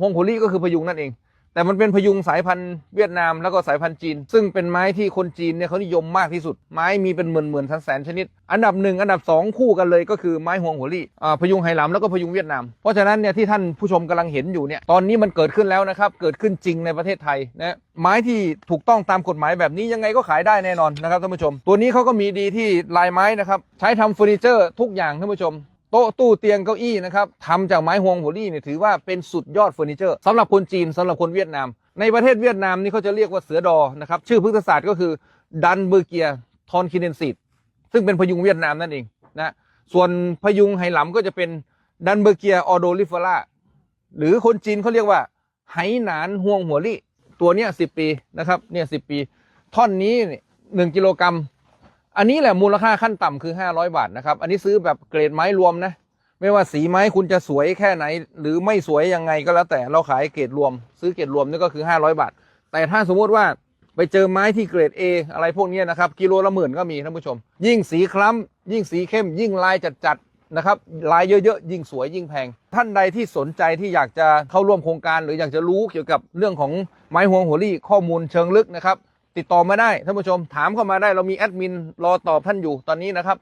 ฮวงโหรี่ก็คือพยุงนั่นเอง แต่มันเป็นพยุงสายพันธุ์เวียดนามแล้วก็สายพันธุ์จีน ซึ่งเป็นไม้ที่คนจีนเนี่ยเขานิยมมากที่สุด ไม้มีเป็นหมื่นหมื่นแสนแสนชนิด อันดับหนึ่งอันดับสองคู่กันเลยก็คือไม้ฮวงหรี่อ่าพยุงไหหลำแล้วก็พยุงเวียดนาม เพราะฉะนั้นเนี่ยที่ท่านผู้ชมกำลังเห็นอยู่เนี่ยตอนนี้มันเกิดขึ้นแล้วนะครับเกิดขึ้นจริงในประเทศไทยนะไม้ที่ถูกต้องตามกฎหมายแบบนี้ยังไงก็ขายได้แน่นอนนะครับท่านผู้ชม ตัวนี้เขาก็มีดีที่ลายไม้นะครับใช้ทำเฟอร์นิเจอร์ทุกอย่างท่านผู้ชม โต๊ะตู้เตียงเก้าอี้นะครับทำจากไม้ฮวงโหรี่เนี่ยถือว่าเป็นสุดยอดเฟอร์นิเจอร์สำหรับคนจีนสำหรับคนเวียดนาม ในประเทศเวียดนามนี่เขาจะเรียกว่าเสือดอนะครับชื่อพฤกษศาสตร์ก็คือดันเบอร์เกียทอนคินเนนซีดซึ่งเป็นพยุงเวียดนามนั่นเองนะส่วนพยุงไหหลำก็จะเป็นดันเบอร์เกียออโดลิฟาร่าหรือคนจีนเขาเรียกว่าไหหนานฮวงหัวลี่ตัวเนี้ยสิปีนะครับเนี่ยสิปี ท่อนนี้หนึ่งกิโลกรัม อันนี้แหละมูลค่าขั้นต่ำคือ 500 บาทนะครับ อันนี้ซื้อแบบเกรดไม้รวมนะ ไม่ว่าสีไม้คุณจะสวยแค่ไหน หรือไม่สวยยังไงก็แล้วแต่เราขายเกรดรวม ซื้อเกรดรวมนี่ก็คือ 500 บาท แต่ถ้าสมมติว่าไปเจอไม้ที่เกรด A อะไรพวกนี้นะครับกิโลละหมื่นก็มีท่านผู้ชม ยิ่งสีคล้ำยิ่งสีเข้ม ยิ่งลายจัดๆนะครับลายเยอะๆยิ่งสวยยิ่งแพง ท่านใดที่สนใจที่อยากจะเข้าร่วมโครงการ หรืออยากจะรู้เกี่ยวกับเรื่องของไม้หวงหัวรี่ข้อมูลเชิงลึกนะครับ ติดต่อมาได้ท่านผู้ชมถามเข้ามาได้เรามีแอดมินรอตอบท่านอยู่ตอนนี้นะครับ